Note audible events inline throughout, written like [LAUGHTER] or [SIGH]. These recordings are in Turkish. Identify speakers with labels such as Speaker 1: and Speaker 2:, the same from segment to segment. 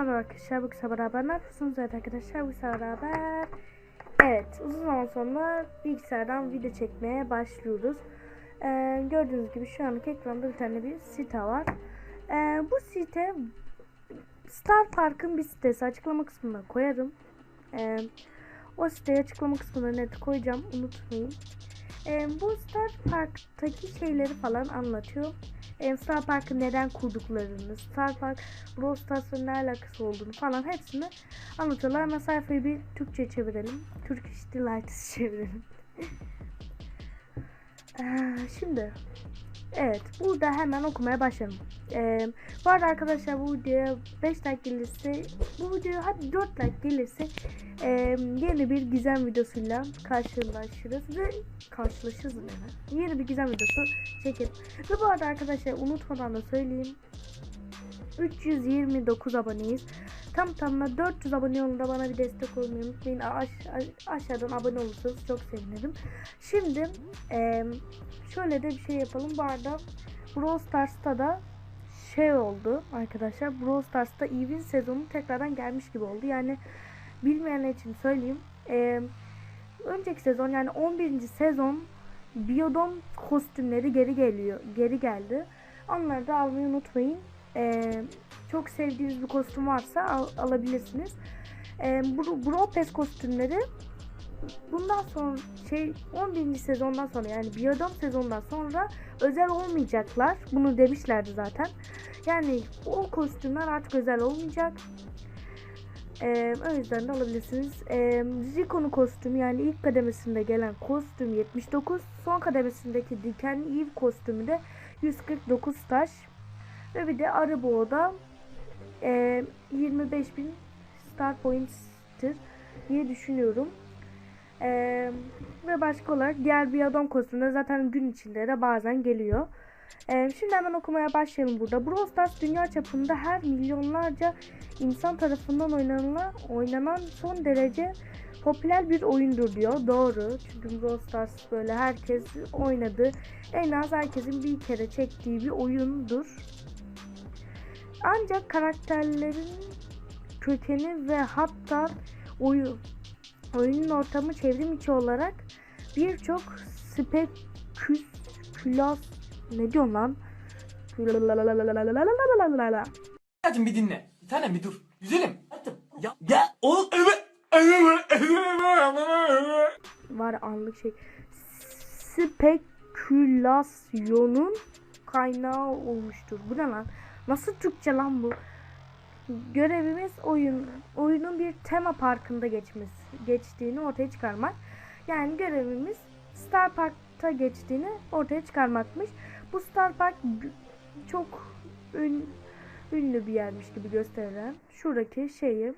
Speaker 1: merhaba arkadaşlar. Bu kısa beraber ne yapıyorsunuz? Evet arkadaşlar bu kısa beraber. Evet uzun zaman sonra bilgisayardan video çekmeye başlıyoruz. Ee, gördüğünüz gibi şu anlık ekranda bir tane bir site var. Ee, bu site Star Park'ın bir sitesi. Açıklama kısmına koyarım. Ee, o siteyi açıklama kısmına net koyacağım. Unutmayın. Ee, bu Star Park'taki şeyleri falan anlatıyor. Ee, Star Park'ı neden kurduklarını, Star Park Brawl Stars'la ne alakası olduğunu falan hepsini anlatıyorlar. Ama sayfayı bir Türkçe çevirelim. Turkish Delights çevirelim. [LAUGHS] Ee, şimdi evet burada hemen okumaya başlayalım. Ee, bu arada arkadaşlar bu videoya 5 like gelirse bu videoya hadi 4 like gelirse e, yeni bir gizem videosuyla karşılaşırız ve karşılaşırız yani. Yeni bir gizem videosu çekelim. Ve bu arada arkadaşlar unutmadan da söyleyeyim. 329 aboneyiz. Tam tamına 400 abone yolunda bana bir destek olmayı unutmayın. Aş aş- aşağıdan abone olursanız çok sevinirim. Şimdi eee, şöyle de bir şey yapalım. Bu arada Brawl Stars'ta da şey oldu arkadaşlar. Brawl Stars'ta Eve'in sezonu tekrardan gelmiş gibi oldu. Yani bilmeyenler için söyleyeyim. Eee, önceki sezon yani 11. sezon Biodom kostümleri geri geliyor. Geri geldi. Onları da almayı unutmayın. Ee, çok sevdiğiniz bir kostüm varsa al- alabilirsiniz. Ee, Bro, Pass kostümleri bundan sonra şey 11. sezondan sonra yani Biodom sezondan sonra özel olmayacaklar. Bunu demişlerdi zaten. Yani o kostümler artık özel olmayacak. Ee, o yüzden de alabilirsiniz. Ee, Zico'nun kostümü yani ilk kademesinde gelen kostüm 79. Son kademesindeki dikenli Eve kostümü de 149 taş. Ve bir de Arabo'da e, 25.000 star points'tir diye düşünüyorum. E, ve başka olarak diğer bir adam kostümü zaten gün içinde de bazen geliyor. E, şimdi hemen okumaya başlayalım burada. Brawl Stars dünya çapında her milyonlarca insan tarafından oynanan, oynanan son derece popüler bir oyundur diyor. Doğru. Çünkü Brawl Stars böyle herkes oynadı. En az herkesin bir kere çektiği bir oyundur. Ancak karakterlerin kökeni ve hatta oyun oyunun ortamı çevrim içi olarak birçok spekülas ne diyorsun lan?
Speaker 2: Hacım bir dinle. Bir tanem bir dur. Güzelim. Hacım. Ya, ya oğlum. Evet.
Speaker 1: var anlık şey spekülasyonun kaynağı olmuştur. Bu ne lan? Nasıl Türkçe lan bu? Görevimiz oyun oyunun bir tema parkında geçmesi geçtiğini ortaya çıkarmak. Yani görevimiz Star Park'ta geçtiğini ortaya çıkarmakmış. Bu Star Park çok ün- ünlü bir yermiş gibi gösterilen şuradaki şeyi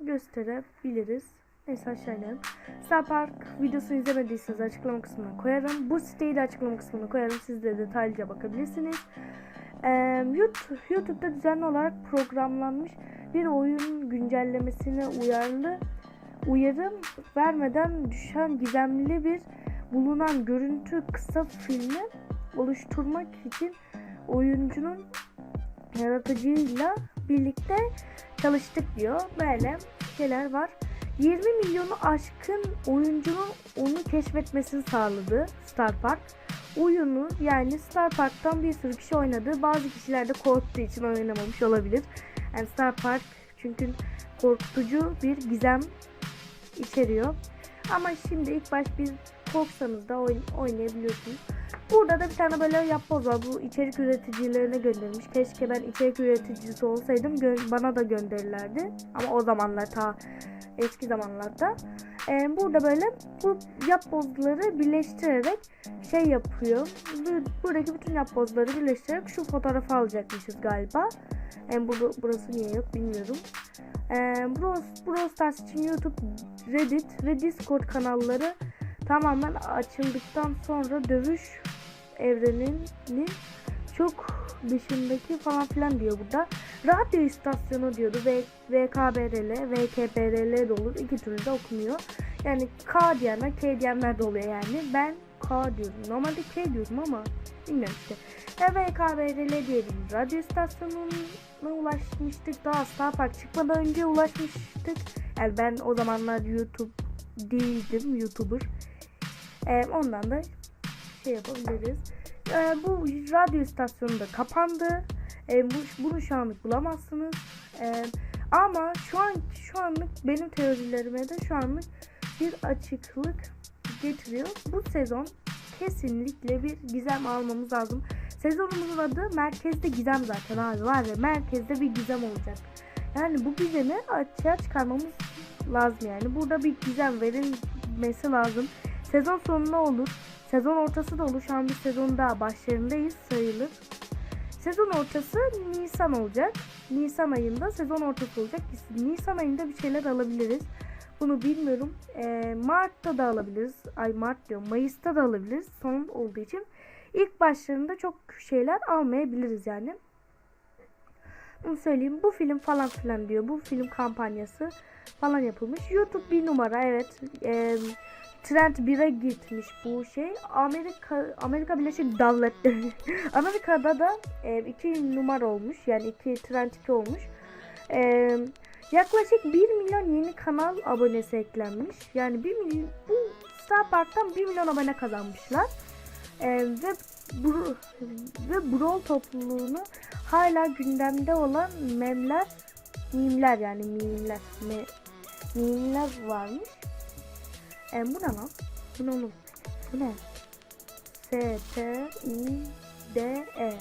Speaker 1: gösterebiliriz. Neyse aşağı. Star Park videosunu izlemediyseniz açıklama kısmına koyarım. Bu siteyi de açıklama kısmına koyarım. Siz de detaylıca bakabilirsiniz. YouTube, YouTube'da düzenli olarak programlanmış bir oyun güncellemesine uyarlı uyarım vermeden düşen gizemli bir bulunan görüntü kısa filmi oluşturmak için oyuncunun yaratıcıyla birlikte çalıştık diyor. Böyle şeyler var. 20 milyonu aşkın oyuncunun onu keşfetmesini sağladı Star Park. Oyunu yani Star Park'tan bir sürü kişi oynadı. Bazı kişiler de korktuğu için oynamamış olabilir. Yani Star Park çünkü korkutucu bir gizem içeriyor. Ama şimdi ilk baş bir korksanız da oyn- oynayabiliyorsunuz. Burada da bir tane böyle yapboz var. Bu içerik üreticilerine gönderilmiş. Keşke ben içerik üreticisi olsaydım bana da gönderirlerdi. Ama o zamanlar ta eski zamanlarda. Ee, burada böyle bu yapbozları birleştirerek şey yapıyor. Bu- Buradaki bütün yapbozları birleştirerek şu fotoğrafı alacakmışız galiba. Yani burada, burası niye yok bilmiyorum. Brawl, Brawl Stars için YouTube, Reddit ve Discord kanalları tamamen açıldıktan sonra dövüş evreninin çok dışındaki falan filan diyor burada. Radyo istasyonu diyordu. V, VKBRL, VKBRL de olur. İki türlü de okunuyor. Yani K diyenler, K diyenler de oluyor yani. Ben K diyorum. Normalde K diyorum ama bilmiyorum işte. Ya VKBRL diye radyo istasyonunun ulaşmıştık. Daha Star Park çıkmadan önce ulaşmıştık. Yani ben o zamanlar YouTube değildim. YouTuber. Ee, ondan da şey yapabiliriz. Ee, bu radyo istasyonu da kapandı. Ee, bu, bunu şu anlık bulamazsınız. Ee, ama şu an şu anlık benim teorilerime de şu anlık bir açıklık getiriyor. Bu sezon kesinlikle bir gizem almamız lazım. Sezonumuzun adı Merkezde Gizem zaten abi var ya merkezde bir gizem olacak. Yani bu gizemi açığa çıkarmamız lazım yani. Burada bir gizem verilmesi lazım. Sezon sonu ne olur? Sezon ortası da olur. Şu an bir sezon daha başlarındayız sayılır. Sezon ortası Nisan olacak. Nisan ayında sezon ortası olacak. Nisan ayında bir şeyler alabiliriz. Bunu bilmiyorum. Ee, Mart'ta da alabiliriz. Ay Mart diyorum. Mayıs'ta da alabiliriz. Son olduğu için. İlk başlarında çok şeyler almayabiliriz yani. Bunu söyleyeyim. Bu film falan filan diyor. Bu film kampanyası falan yapılmış. YouTube bir numara evet. Ee, Trend 1'e gitmiş bu şey. Amerika Amerika Birleşik Devletleri. [LAUGHS] Amerika'da da e, iki numara olmuş. Yani iki Trend 2 olmuş. E, yaklaşık 1 milyon yeni kanal abonesi eklenmiş. Yani 1 milyon bu Star Park'tan 1 milyon abone kazanmışlar. E, ve bu ve Brawl topluluğunu hala gündemde olan memler mimler yani mimler me, mimler varmış. E, bu ne lan? Bu ne oğlum? Bu ne? S T U D E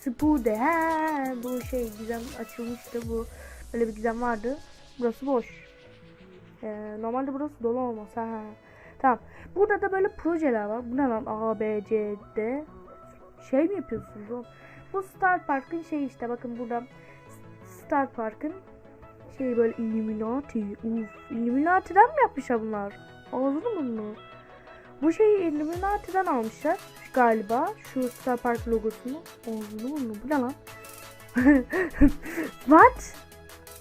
Speaker 1: Spude. He, bu şey gizem açılmıştı bu. Böyle bir gizem vardı. Burası boş. E, normalde burası dolu olmaz. Ha. Tamam. Burada da böyle projeler var. Bu ne lan? A, B, C, D. Şey mi yapıyorsunuz oğlum? Bu Star Park'ın şey işte. Bakın burada Star Park'ın şey böyle Illuminati. Uf, Illuminati'den mi yapmışlar bunlar? Ağzını bunu. Bu şeyi Illuminati'den almışlar galiba. Şu Star Park logosunu. Ağzını bunu. Bu ne lan? [LAUGHS] What?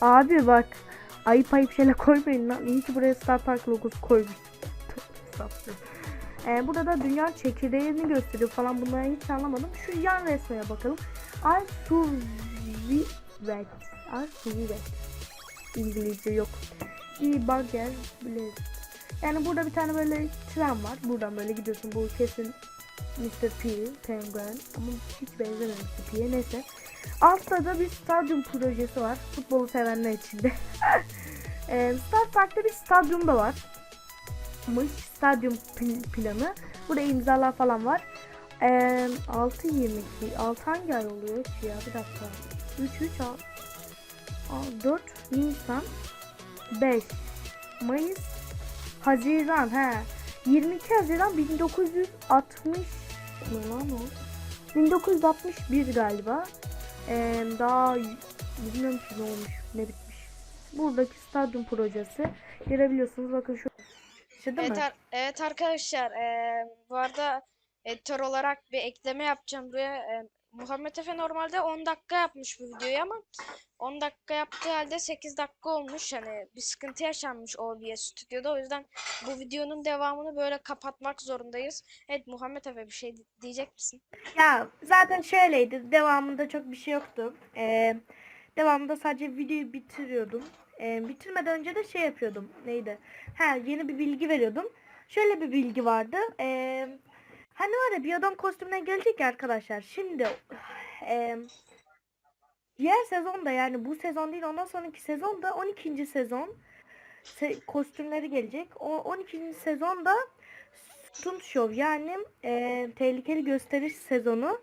Speaker 1: Abi bak. Ayıp ayıp şeyler koymayın lan. İyi ki buraya Star Park logosu koymuş. ee, burada da dünya çekirdeğini gösteriyor falan bunları hiç anlamadım. Şu yan resmeye bakalım. Arsuvivet. Arsuvivet. İngilizce yok. İyi bagger bile. Yani burada bir tane böyle tren var. Buradan böyle gidiyorsun. Bu kesin Mr. P, Penguin ama hiç benzemiyor Mr. P'ye neyse. Altta da bir stadyum projesi var. Futbolu sevenler için de. [LAUGHS] e, Star Park'ta bir stadyum da var. Mış stadyum planı. Burada imzalar falan var. E, 6.22. 6 hangi ay oluyor ki ya? Bir dakika. 3 3 6. 4 Nisan 5 Mayıs Haziran he. 22 Haziran 1960 ne lan o? 1961 galiba. Ee, daha bilmiyorum ki ne olmuş ne bitmiş. Buradaki stadyum projesi görebiliyorsunuz. Bakın şu değil
Speaker 3: Evet,
Speaker 1: mi?
Speaker 3: ar- evet arkadaşlar eee, bu arada editör olarak bir ekleme yapacağım buraya. Eee, Muhammed Efe normalde 10 dakika yapmış bu videoyu ama 10 dakika yaptığı halde 8 dakika olmuş. Hani bir sıkıntı yaşanmış OBS stüdyoda. O yüzden bu videonun devamını böyle kapatmak zorundayız. Evet Muhammed Efe bir şey di- diyecek misin?
Speaker 1: Ya zaten şöyleydi. Devamında çok bir şey yoktu. Ee, devamında sadece videoyu bitiriyordum. Ee, bitirmeden önce de şey yapıyordum. Neydi? Ha yeni bir bilgi veriyordum. Şöyle bir bilgi vardı. Ee, hani var ya adam kostümüne gelecek ya arkadaşlar. Şimdi ee, diğer sezonda yani bu sezon değil ondan sonraki sezonda 12. sezon se- kostümleri gelecek. O 12. sezonda Stunt Show yani e, tehlikeli gösteriş sezonu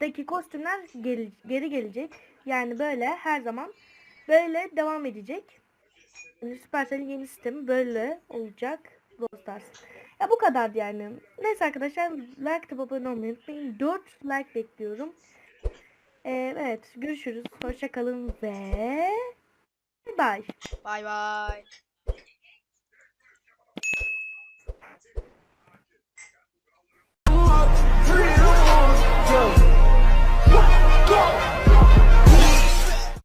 Speaker 1: daki kostümler gel- geri gelecek. Yani böyle her zaman böyle devam edecek. Yani Supercell'in yeni sistemi böyle olacak. Stars. Ya bu kadar yani. Neyse arkadaşlar like atıp abone olmayı unutmayın. 4 like bekliyorum. Ee, evet görüşürüz. Hoşça kalın ve bye bye.
Speaker 3: Bay.